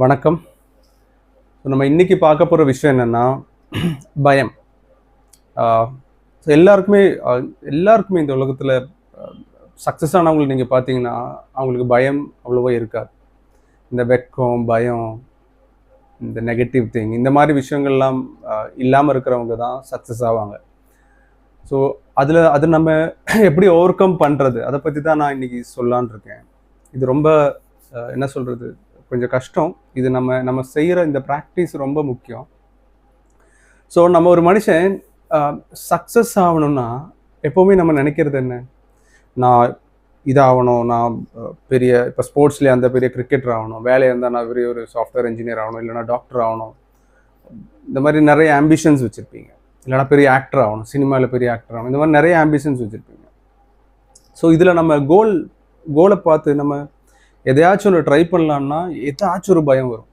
வணக்கம். ஸோ நம்ம இன்றைக்கி பார்க்க போகிற விஷயம் என்னென்னா பயம். ஸோ எல்லாருக்குமே எல்லாருக்குமே இந்த உலகத்தில் சக்ஸஸ் ஆனவங்களை நீங்கள் பார்த்தீங்கன்னா அவங்களுக்கு பயம் அவ்வளோவா இருக்காது. இந்த வெக்கம் பயம் இந்த நெகட்டிவ் திங் இந்த மாதிரி விஷயங்கள்லாம் இல்லாமல் இருக்கிறவங்க தான் சக்ஸஸ் ஆவாங்க. ஸோ அதில் அது நம்ம எப்படி ஓவர் கம் பண்ணுறது அதை பற்றி தான் நான் இன்றைக்கி சொல்லலான்னு இருக்கேன். இது ரொம்ப என்ன சொல்கிறது கொஞ்சம் கஷ்டம். இது நம்ம நம்ம செய்கிற இந்த ப்ராக்டிஸ் ரொம்ப முக்கியம். ஸோ நம்ம ஒரு மனுஷன் சக்ஸஸ் ஆகணும்னா எப்போவுமே நம்ம நினைக்கிறது என்ன? நான் இதாகணும் நான் பெரிய இப்போ ஸ்போர்ட்ஸ்லேயே அந்த பெரிய கிரிக்கெட்டர் ஆகணும். வேலையாக இருந்தால் நான் பெரிய ஒரு சாஃப்ட்வேர் இன்ஜினியர் ஆகணும் இல்லைனா டாக்டர் ஆகணும். இந்த மாதிரி நிறைய ஆம்பிஷன்ஸ் வச்சுருப்பீங்க. இல்லைனா பெரிய ஆக்டர் ஆகணும் சினிமாவில் பெரிய ஆக்டர் ஆகணும். இந்த மாதிரி நிறைய ஆம்பிஷன்ஸ் வச்சுருப்பீங்க. ஸோ இதில் நம்ம கோல் கோலை பார்த்து நம்ம எதையாச்சும் ஒன்று ட்ரை பண்ணலான்னா எதாச்சும் ஒரு பயம் வரும்.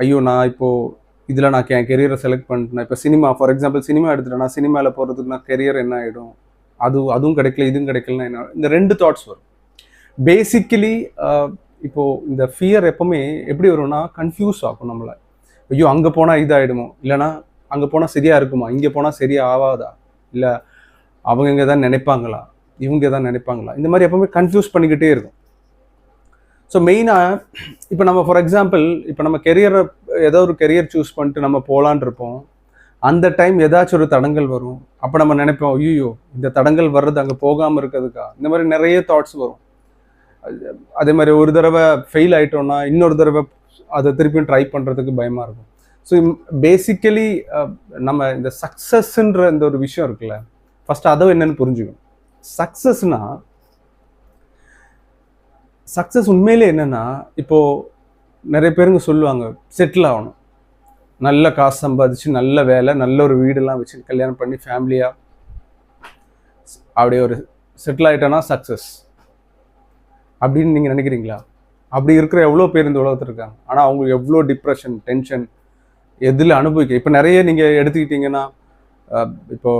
ஐயோ நான் இப்போது இதில் நான் என் கெரியரை செலக்ட் பண்ணிட்டேன். இப்போ சினிமா ஃபார் எக்ஸாம்பிள் சினிமா எடுத்துட்டேன் சினிமாவில் போகிறதுக்கு நான் கெரியர் என்ன ஆகிடும் அது அதுவும் கிடைக்கல இதுவும் கிடைக்கலன்னா என்ன இந்த ரெண்டு தாட்ஸ் வரும். பேசிக்கலி இப்போது இந்த ஃபியர் எப்போவுமே எப்படி வரும்னா கன்ஃபியூஸ் ஆகும் நம்மளை. ஐயோ அங்கே போனால் இதாகிடுமோ இல்லைனா அங்கே போனால் சரியாக இருக்குமா? இங்கே போனால் சரியாக ஆகாதா இல்லை அவங்க இங்கே தான் நினைப்பாங்களா? இவங்க தான் நினைப்பாங்களா? இந்த மாதிரி எப்போவுமே கன்ஃபியூஸ் பண்ணிக்கிட்டே இருக்கும். ஸோ மெயினாக இப்போ நம்ம ஃபார் எக்ஸாம்பிள் இப்போ நம்ம கெரியரை ஏதோ ஒரு கெரியர் சூஸ் பண்ணிட்டு நம்ம போகலான் இருப்போம். அந்த டைம் ஏதாச்சும் ஒரு தடங்கள் வரும். அப்போ நம்ம நினைப்போம் ஐயோ இந்த தடங்கள் வர்றது அங்கே போகாமல் இருக்கிறதுக்கா? இந்த மாதிரி நிறைய தாட்ஸ் வரும். அதே மாதிரி ஒரு தடவை ஃபெயில் ஆகிட்டோன்னா இன்னொரு தடவை அதை திருப்பியும் ட்ரை பண்ணுறதுக்கு பயமாக இருக்கும். ஸோ பேசிக்கலி நம்ம இந்த சக்ஸஸ்ன்ற இந்த ஒரு விஷயம் இருக்குல்ல ஃபர்ஸ்ட் அதை என்னன்னு புரிஞ்சுக்கணும். சக்ஸஸ்னால் சக்ஸஸ் உண்மையிலே என்னென்னா இப்போது நிறைய பேருங்க சொல்லுவாங்க செட்டில் ஆகணும். நல்ல காசு சம்பாதிச்சு நல்ல வேலை நல்ல ஒரு வீடெல்லாம் வச்சு கல்யாணம் பண்ணி ஃபேமிலியாக அப்படியே ஒரு செட்டில் ஆகிட்டோன்னா சக்ஸஸ் அப்படின்னு நீங்கள் நினைக்கிறீங்களா? அப்படி இருக்கிற எவ்வளோ பேர் இந்த உலகத்தில் இருக்காங்க? ஆனால் அவங்களுக்கு எவ்வளோ டிப்ரெஷன் டென்ஷன் எதில் அனுபவிக்க இப்போ நிறைய நீங்கள் எடுத்துக்கிட்டிங்கன்னா இப்போ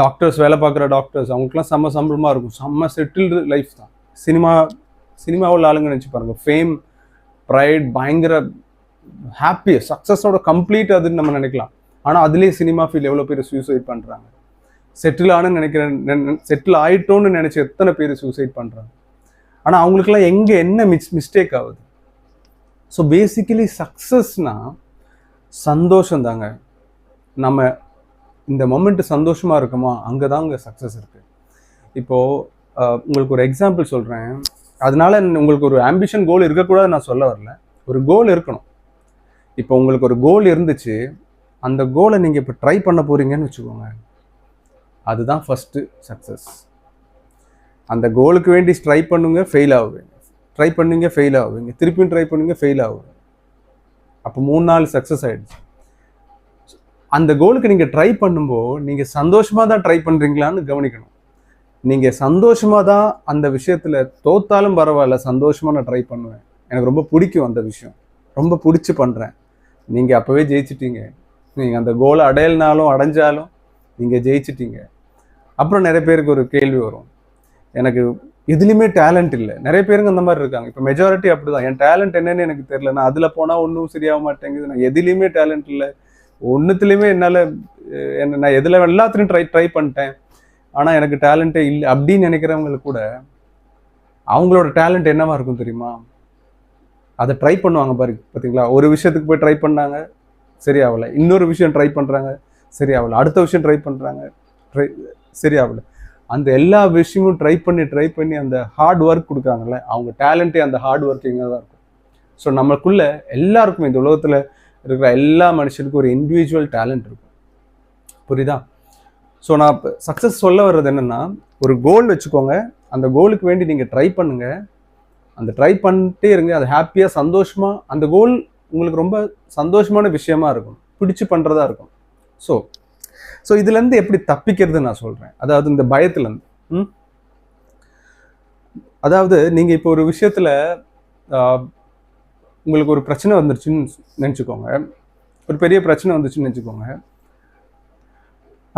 டாக்டர்ஸ் வேலை பார்க்குற டாக்டர்ஸ் அவங்களுக்குலாம் செம்ம சம்பளமாக இருக்கும். செம்ம செட்டில்டு லைஃப் தான். சினிமா சினிமாவில் ஆளுங்க நினச்சி பாருங்க. ஃபேம் ப்ரைட் பயங்கர ஹாப்பி சக்ஸஸோட கம்ப்ளீட் அதுன்னு நம்ம நினைக்கலாம். ஆனால் அதுலேயே சினிமா ஃபீல் எவ்வளோ பேர் சூசைட் பண்ணுறாங்க செட்டில் ஆனு நினைக்கிறேன் செட்டில் ஆயிட்டோன்னு நினச்சி எத்தனை பேர் சூசைட் பண்ணுறாங்க ஆனால் அவங்களுக்குலாம் எங்கே என்ன மிஸ் மிஸ்டேக் ஆகுது? ஸோ பேசிக்கலி சக்ஸஸ்னால் சந்தோஷம் தாங்க நம்ம இந்த மொமெண்ட் சந்தோஷமாக இருக்குமா? அங்கே தான் அங்கே சக்ஸஸ் இருக்குது இப்போது உங்களுக்கு ஒரு எக்ஸாம்பிள் சொல்கிறேன் அதனால உங்களுக்கு ஒரு ஆம்பிஷன் கோல் இருக்கக்கூடாது நான் சொல்ல வரல. ஒரு கோல் இருக்கணும். இப்போ உங்களுக்கு ஒரு கோல் இருந்துச்சு. அந்த கோலை நீங்கள் இப்போ ட்ரை பண்ண போகிறீங்கன்னு வச்சுக்கோங்க. அதுதான் ஃபஸ்ட்டு சக்ஸஸ் அந்த கோலுக்கு வேண்டி ட்ரை பண்ணுங்க ஃபெயில் ஆகுவீங்க. ட்ரை பண்ணுங்க ஃபெயில் ஆகுவீங்க. திருப்பியும் ட்ரை பண்ணுங்க ஃபெயில் ஆகுவீங்க. அப்போ மூணு நாள் சக்ஸஸ் ஆகிடுச்சு அந்த கோலுக்கு நீங்கள் ட்ரை பண்ணும்போது நீங்கள் சந்தோஷமாக தான் ட்ரை பண்ணுறீங்களான்னு கவனிக்கணும். நீங்கள் சந்தோஷமாக தான் அந்த விஷயத்தில் தோத்தாலும் பரவாயில்ல சந்தோஷமாக நான் ட்ரை பண்ணுவேன். எனக்கு ரொம்ப பிடிக்கும் அந்த விஷயம். ரொம்ப பிடிச்சி பண்ணுறேன் நீங்கள் அப்போவே ஜெயிச்சிட்டீங்க. நீங்கள் அந்த கோலை அடையலனாலும் அடைஞ்சாலும் நீங்கள் ஜெயிச்சிட்டீங்க. அப்புறம் நிறைய பேருக்கு ஒரு கேள்வி வரும். எனக்கு எதுலேயுமே டேலண்ட் இல்லை. நிறைய பேருங்க அந்த மாதிரி இருக்காங்க. இப்போ மெஜாரிட்டி அப்படி தான் என் டேலண்ட் என்னன்னு எனக்கு தெரியல நான் அதில் போனால் ஒன்றும் சரியாக மாட்டேங்குது. நான் எதுலேயுமே டேலண்ட் இல்லை. ஒன்றுத்துலேயுமே என்னால் என்ன நான் எதில் எல்லாத்துலேயும் ட்ரை ட்ரை பண்ணிட்டேன். ஆனால் எனக்கு டேலண்ட்டே இல்லை அப்படின்னு நினைக்கிறவங்களுக்கு கூட அவங்களோட டேலண்ட் என்னவா இருக்கும் தெரியுமா? அதை ட்ரை பண்ணுவாங்க பாரு பார்த்தீங்களா ஒரு விஷயத்துக்கு போய் ட்ரை பண்ணாங்க சரியாகல. இன்னொரு விஷயம் ட்ரை பண்ணுறாங்க சரியாகல. அடுத்த விஷயம் ட்ரை பண்ணுறாங்க ட்ரை சரியாகலை. அந்த எல்லா விஷயமும் ட்ரை பண்ணி ட்ரை பண்ணி அந்த ஹார்ட் ஒர்க் கொடுக்குறாங்கல்ல அவங்க டேலண்ட்டே அந்த ஹார்ட் ஒர்க்கிங்காக தான் இருக்கும். ஸோ நம்மளுக்குள்ள எல்லாருக்கும் இந்த உலகத்தில் இருக்கிற எல்லா மனுஷனுக்கும் ஒரு இண்டிவிஜுவல் டேலண்ட் இருக்கும். புரியுதா? ஸோ நான் சக்ஸஸ் சொல்ல வர்றது என்னென்னா ஒரு கோல் வச்சுக்கோங்க. அந்த கோலுக்கு வேண்டி நீங்கள் ட்ரை பண்ணுங்க. அந்த ட்ரை பண்ணிட்டே இருங்க. அது ஹாப்பியாக சந்தோஷமாக அந்த கோல் உங்களுக்கு ரொம்ப சந்தோஷமான விஷயமா இருக்கும். பிடிச்சு பண்ணுறதா இருக்கும். ஸோ ஸோ இதுலேருந்து எப்படி தப்பிக்கிறது நான் சொல்கிறேன் அதாவது இந்த பயத்துலேருந்து. ம்? அதாவது நீங்கள் இப்போ ஒரு விஷயத்தில் உங்களுக்கு ஒரு பிரச்சனை வந்துருச்சுன்னு நினச்சிக்கோங்க. ஒரு பெரிய பிரச்சனை வந்துச்சுன்னு நினச்சிக்கோங்க.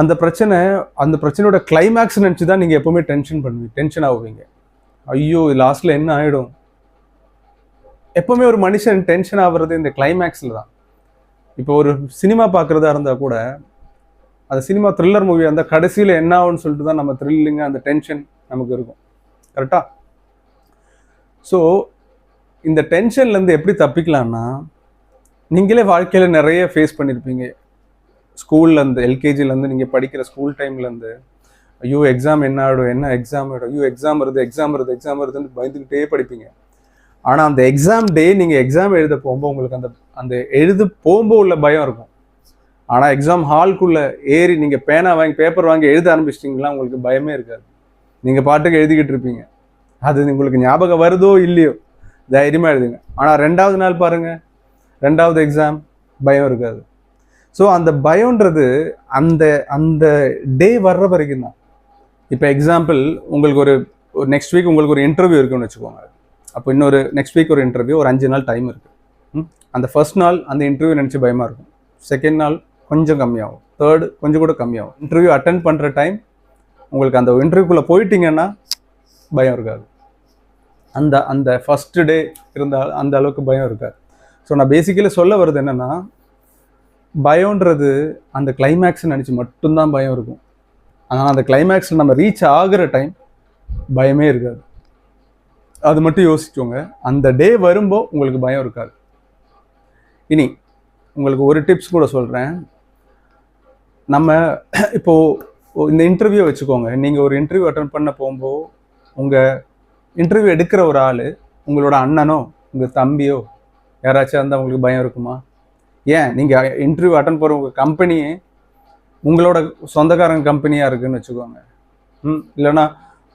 அந்த பிரச்சனை அந்த பிரச்சனையோட கிளைமேக்ஸ் நினச்சி தான் நீங்கள் எப்போவுமே டென்ஷன் பண்ணுவீங்க டென்ஷன் ஆகுவீங்க. ஐயோ லாஸ்ட்டில் என்ன ஆகிடும் எப்போவுமே ஒரு மனுஷன் டென்ஷன் ஆகுறது இந்த கிளைமேக்ஸில் தான். இப்போ ஒரு சினிமா பார்க்குறதா இருந்தால் கூட அந்த சினிமா த்ரில்லர் மூவி அந்த கடைசியில் என்ன ஆகும்னு சொல்லிட்டு தான் நம்ம த்ரில்லிங்காக அந்த டென்ஷன் நமக்கு இருக்கும். கரெக்டாக ஸோ இந்த டென்ஷன்லேருந்து எப்படி தப்பிக்கலாம்னா நீங்களே வாழ்க்கையில் நிறைய ஃபேஸ் பண்ணியிருப்பீங்க ஸ்கூல்லேருந்து எல்கேஜிலேருந்து நீங்கள் படிக்கிற ஸ்கூல் டைம்லேருந்து ஐயோ எக்ஸாம் என்ன ஆகிடும் என்ன எக்ஸாம் ஆகிடும் ஐயோ எக்ஸாம் வருது எக்ஸாம் வருது எக்ஸாம் வருதுன்னு பயந்துக்கிட்டே படிப்பீங்க. ஆனால் அந்த எக்ஸாம் டே நீங்கள் எக்ஸாம் எழுத போகும்போது உங்களுக்கு அந்த அந்த எழுது போகும்போது உள்ள பயம் இருக்கும். ஆனால் எக்ஸாம் ஹால்குள்ளே ஏறி நீங்கள் பேனா வாங்கி பேப்பர் வாங்கி எழுத ஆரம்பிச்சிட்டிங்களா உங்களுக்கு பயமே இருக்காது. நீங்கள் பாட்டுக்கு எழுதிக்கிட்டு இருப்பீங்க. அது உங்களுக்கு ஞாபகம் வருதோ இல்லையோ தைரியமாக எழுதுங்க. ஆனால் ரெண்டாவது நாள் பாருங்கள் ரெண்டாவது எக்ஸாம் பயம் இருக்காது. ஸோ அந்த பயம்ன்றது அந்த அந்த டே வர்ற வரைக்கும் தான் இப்போ எக்ஸாம்பிள் உங்களுக்கு ஒரு நெக்ஸ்ட் வீக் உங்களுக்கு ஒரு இன்டர்வியூ இருக்குன்னு வச்சுக்கோங்க. அப்போ இன்னொரு நெக்ஸ்ட் வீக் ஒரு இன்டர்வியூ ஒரு அஞ்சு நாள் டைம் இருக்குது அந்த ஃபர்ஸ்ட் நாள் அந்த இன்டர்வியூ நினச்சி பயமாக இருக்கும். செகண்ட் நாள் கொஞ்சம் கம்மியாகும். தேர்டு கொஞ்சம் கூட கம்மியாகும். இன்டர்வியூ அட்டன் பண்ணுற டைம் உங்களுக்கு அந்த இன்டர்வியூக்குள்ளே போயிட்டீங்கன்னா பயம் இருக்காது. அந்த அந்த ஃபஸ்ட்டு டே இருந்தால் அந்த அளவுக்கு பயம் இருக்காது. ஸோ நான் பேசிக்கலி சொல்ல வர்றது என்னென்னா பயம்ன்றது அந்த கிளைமேக்ஸ் நினச்சி மட்டும்தான் பயம் இருக்கும். ஆனால் அந்த கிளைமேக்ஸில் நம்ம ரீச் ஆகிற டைம் பயமே இருக்காது. அது மட்டும் யோசிக்கோங்க அந்த டே வரும்போ உங்களுக்கு பயம் இருக்காது. இனி உங்களுக்கு ஒரு டிப்ஸ் கூட சொல்கிறேன் நம்ம இப்போது இந்த இன்டர்வியூ வச்சுக்கோங்க. நீங்கள் ஒரு இன்டர்வியூ அட்டன் பண்ண போகும்போது உங்கள் இன்டர்வியூ எடுக்கிற ஒரு ஆள் உங்களோட அண்ணனோ உங்கள் தம்பியோ யாராச்சும் இருந்தால் உங்களுக்கு பயம் இருக்குமா? ஏன்? நீங்கள் இன்டர்வியூ அட்டன் போகிற உங்கள் கம்பெனியே உங்களோட சொந்தக்காரங்க கம்பெனியாக இருக்குன்னு வச்சுக்கோங்க. ம்? இல்லைன்னா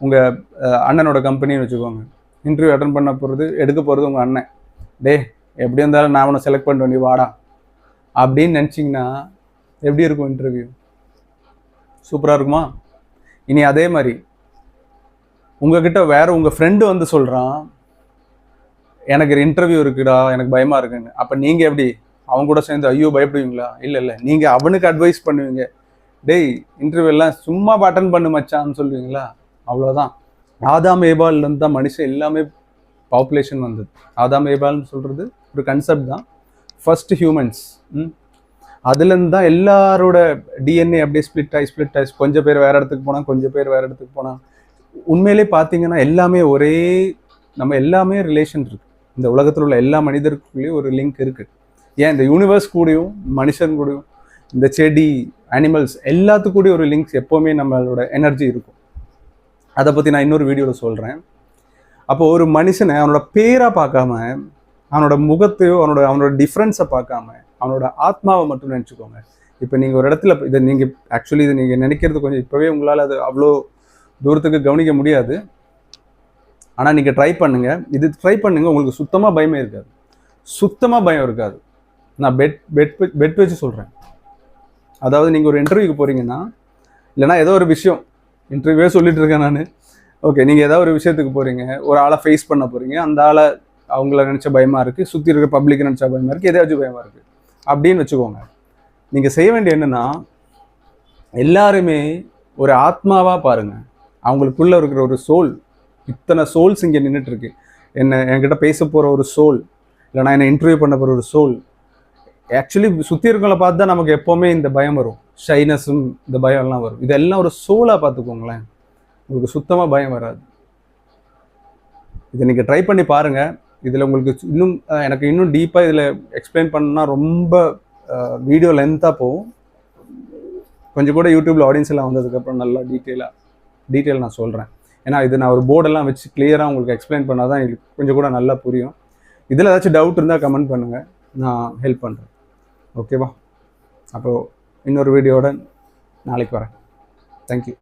உங்கள் அண்ணனோட கம்பெனின்னு வச்சுக்கோங்க. இன்டர்வியூ அட்டன் பண்ண போகிறது எடுக்க போகிறது உங்கள் அண்ணன். டே எப்படி இருந்தாலும் நான் உன்னை செலக்ட் பண்ண வேண்டிய வாடா. அப்படின்னு நினச்சிங்கன்னா எப்படி இருக்கும் இன்டர்வியூ சூப்பராக இருக்குமா? இனி அதே மாதிரி உங்ககிட்ட வேற உங்கள் ஃப்ரெண்டு வந்து சொல்கிறான் எனக்கு இன்டர்வியூ இருக்குடா எனக்கு பயமாக இருக்குன்னு. அப்போ நீங்கள் எப்படி? அவங்க கூட சேர்ந்து ஐயோ பயப்படுவீங்களா? இல்லை இல்லை. நீங்கள் அவனுக்கு அட்வைஸ் பண்ணுவீங்க. டேய் இன்டர்வியூ எல்லாம் சும்மா அட்டன் பண்ணு மச்சான்னு சொல்லுவீங்களா அவ்வளோதான் ஆதாம் ஏபால்லேருந்து தான் மனுஷன் எல்லாமே பாப்புலேஷன் வந்தது. ஆதாம் ஏபால்னு சொல்கிறது ஒரு கன்செப்ட் தான். ஃபர்ஸ்ட் ஹியூமன்ஸ் அதுலேருந்து தான் எல்லாரோட டிஎன்ஏ அப்படியே ஸ்ப்ளிட் ஆகி ஸ்ப்ளிட் ஆகி கொஞ்சம் பேர் வேறு இடத்துக்கு போனால் கொஞ்சம் பேர் வேறு இடத்துக்கு போனால் உண்மையிலே பார்த்தீங்கன்னா எல்லாமே ஒரே நம்ம எல்லாமே ரிலேஷன் இருக்குது இந்த உலகத்தில் உள்ள எல்லா மனிதருக்குள்ளேயும் ஒரு லிங்க் இருக்குது ஏன் இந்த யூனிவர்ஸ் கூடயும் மனுஷன் கூடயும் இந்த செடி அனிமல்ஸ் எல்லாத்துக்கூடயும் ஒரு லிங்க்ஸ் எப்போவுமே நம்மளோட எனர்ஜி இருக்கும். அதை பற்றி நான் இன்னொரு வீடியோவில் சொல்கிறேன் அப்போ ஒரு மனுஷனை அவனோட பேராக பார்க்காம அவனோட முகத்தையோ அவனோட அவனோட டிஃப்ரென்ஸை பார்க்காம அவனோட ஆத்மாவை மட்டும் நினச்சிக்கோங்க. இப்போ நீங்கள் ஒரு இடத்துல இதை நீங்கள் ஆக்சுவலி இதை நீங்கள் நினைக்கிறது கொஞ்சம் இப்போவே உங்களால் அது அவ்வளோ தூரத்துக்கு கவனிக்க முடியாது. ஆனால் நீங்கள் ட்ரை பண்ணுங்கள் இது ட்ரை பண்ணுங்கள் உங்களுக்கு சுத்தமாக பயமே இருக்காது. சுத்தமாக பயம் இருக்காது. நான் பெட் பெட் பெட் வச்சு சொல்கிறேன் அதாவது நீங்கள் ஒரு இன்டர்வியூக்கு போகிறீங்கன்னா இல்லைனா ஏதோ ஒரு விஷயம் இன்டர்வியூவே சொல்லிட்டு இருக்கேன் நான். ஓகே நீங்கள் ஏதோ ஒரு விஷயத்துக்கு போகிறீங்க ஒரு ஆளை ஃபேஸ் பண்ண போகிறீங்க அந்த ஆளை அவங்கள நினச்ச பயமாக இருக்குது சுற்றி இருக்கிற பப்ளிக் நினச்ச பயமாக இருக்குது எதையாச்சும் பயமாக இருக்குது அப்படின்னு வச்சுக்கோங்க. நீங்கள் செய்ய வேண்டிய என்னென்னா எல்லாருமே ஒரு ஆத்மாவாக பாருங்கள் அவங்களுக்குள்ளே இருக்கிற ஒரு சோல் இத்தனை சோல்ஸ் இங்கே நின்றுட்டுருக்கு என்னை என்ன என்கிட்ட பேச போகிற ஒரு சோல் இல்லைனா என்னை இன்டர்வியூ பண்ண போகிற ஒரு சோல் ஆக்சுவலி சுற்றி இருக்கவங்கள பார்த்து தான் நமக்கு எப்போவுமே இந்த பயம் வரும். ஷைனஸும் இந்த பயம் எல்லாம் வரும். இதெல்லாம் ஒரு சோலாக பார்த்துக்கோங்களேன். உங்களுக்கு சுத்தமாக பயம் வராது. இதை நீங்கள் ட்ரை பண்ணி பாருங்கள் இதில் உங்களுக்கு இன்னும் எனக்கு இன்னும் டீப்பாக இதில் எக்ஸ்பிளைன் பண்ணால் ரொம்ப வீடியோ லென்த்தாக போகும். கொஞ்சம் கூட யூடியூப்பில் ஆடியன்ஸ் எல்லாம் வந்ததுக்கப்புறம் நல்லா டீட்டெயிலாக டீட்டெயில் நான் சொல்கிறேன் ஏன்னா இது நான் ஒரு போர்டெல்லாம் வச்சு கிளியராக உங்களுக்கு எக்ஸ்பிளைன் பண்ணால் தான் கொஞ்சம் கூட நல்லா புரியும். இதில் ஏதாச்சும் டவுட் இருந்தால் கமெண்ட் பண்ணுங்கள் நான் ஹெல்ப் பண்ணுறேன் ஓகேவா? அப்போது இன்னொரு வீடியோவுடன் நாளைக்கு வரேன். தேங்க்யூ